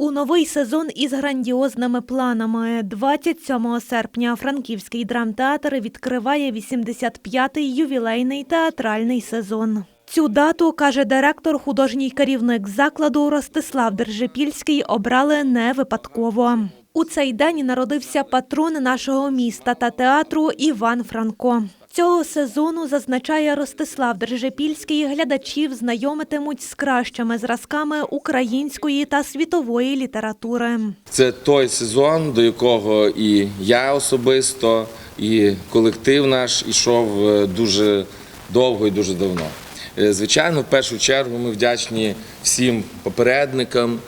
У новий сезон із грандіозними планами 27 серпня Франківський драмтеатр відкриває 85-й ювілейний театральний сезон. Цю дату, каже директор, художній керівник закладу Ростислав Держипільський, обрали не випадково. У цей день народився патрон нашого міста та театру Іван Франко. Цього сезону, зазначає Ростислав Держипільський, глядачів знайомитимуть з кращими зразками української та світової літератури. Це той сезон, до якого і я особисто, і колектив наш ішов е, дуже довго і дуже давно. Е, Звичайно, в першу чергу ми вдячні всім попередникам,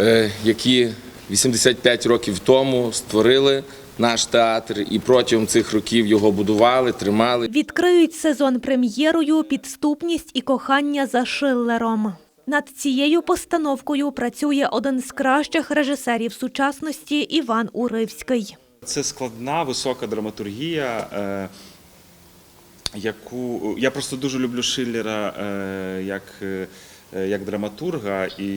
е, які 85 років тому створили наш театр і протягом цих років його будували, тримали. Відкриють сезон прем'єрою Підступність і кохання за Шиллером. Над цією постановкою працює один з кращих режисерів сучасності Іван Уривський. Це складна, висока драматургія, е, яку я просто дуже люблю Шиллера е, як, е, як драматурга, і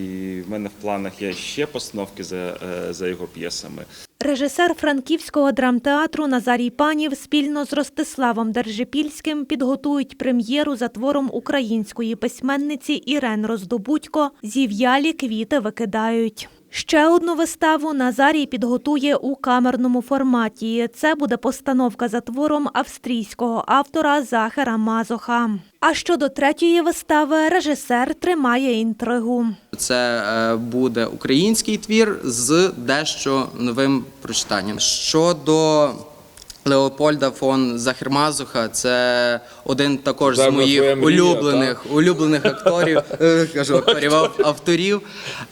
в мене в планах є ще постановки за, за його п'єсами. Режисер франківського драмтеатру Назарій Панів спільно з Ростиславом Держипільським підготують прем'єру за твором української письменниці Ірен Роздобудько «Зів'ялі квіти викидають». Ще одну виставу Назарій підготує у камерному форматі. Це буде постановка за твором австрійського автора Захара Мазоха. А щодо третьої вистави, режисер тримає інтригу. Це е, буде український твір з дещо новим прочитанням. Щодо Леопольда фон Захермазуха, це один також з моїх улюблених улюблених акторів, е, кажу акторів авторів.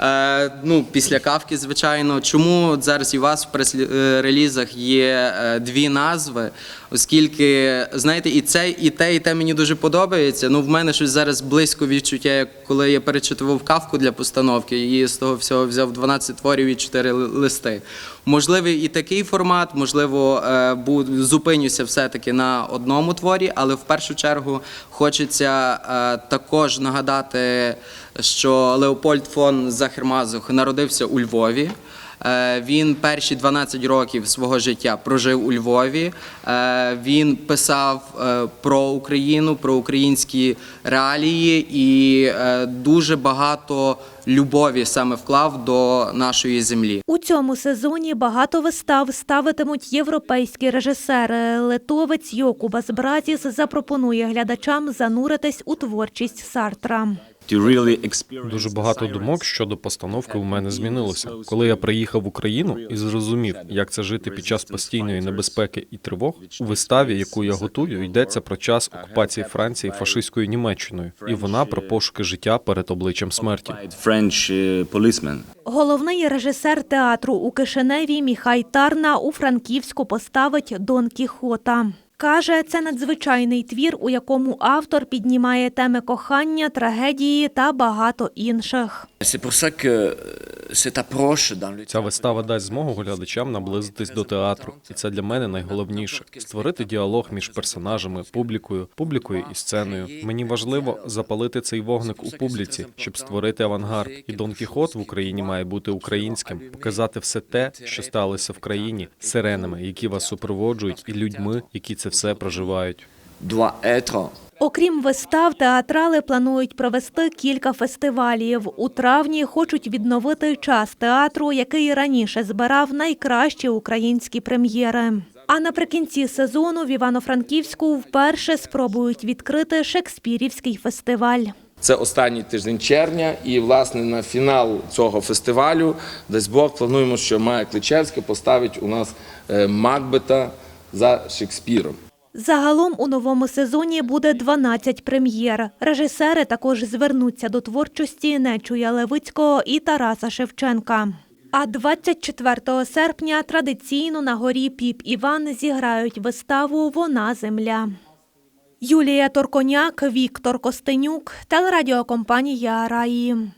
Е, Ну, після кавки, звичайно. Чому зараз і у вас в прес-релізах є е, дві назви? Оскільки, знаєте, і це, і те, і те мені дуже подобається. Ну, в мене щось зараз близько відчуття, як коли я перечитував кавку для постановки, і з того всього взяв 12 творів і 4 листи. Можливий і такий формат, можливо, е, зупинюся все-таки на одному творі, але в першу чергу хочеться е, також нагадати, що Леопольд фон Захермазух народився у Львові. Е, Він перші 12 років свого життя прожив у Львові. Е, Він писав е, про Україну, про українські реалії і дуже багато любові саме вклав до нашої землі. У цьому сезоні багато вистав ставитимуть європейські режисери. Литовець Йокубас Бразіс запропонує глядачам зануритись у творчість Сартра. Дуже багато думок щодо постановки у мене змінилося. Коли я приїхав в Україну і зрозумів, як це жити під час постійної небезпеки і тривог, у виставі, яку я готую, йдеться про час окупації Франції фашистською Німеччиною, і вона про пошуки життя перед обличчям смерті. Uh. Головний режисер театру у Кишиневі Міхай Тарна у Франківську поставить Дон Кіхота. Каже, це надзвичайний твір, у якому автор піднімає теми кохання, трагедії та багато інших. Le Ця вистава дасть змогу глядачам наблизитись до театру, і це для мене найголовніше створити діалог між персонажами, публікою, публікою і сценою. Мені важливо запалити цей вогник у публіці, щоб створити авангард. І Дон Кіхот в Україні має бути українським, показати все те, що сталося в країні, сиренами, які вас супроводжують, і людьми, які це все проживають. Doit être Окрім вистав, театрали планують провести кілька фестивалів. У травні хочуть відновити час театру, який раніше збирав найкращі українські прем'єри. А наприкінці сезону в Івано-Франківську вперше спробують відкрити Шекспірівський фестиваль. Це останній тиждень червня, і власне на фінал цього фестивалю, дасть Бог, плануємо, що Майя Кличевська поставить у нас е, Макбета за Шекспіром. Загалом у новому сезоні буде 12 прем'єр. Режисери також звернуться до творчості Нечуя Левицького і Тараса Шевченка. А 24 серпня традиційно на горі Піп Іван зіграють виставу Вона земля. Юлія Торконяк, Віктор Костенюк, телерадіокомпанія Раї.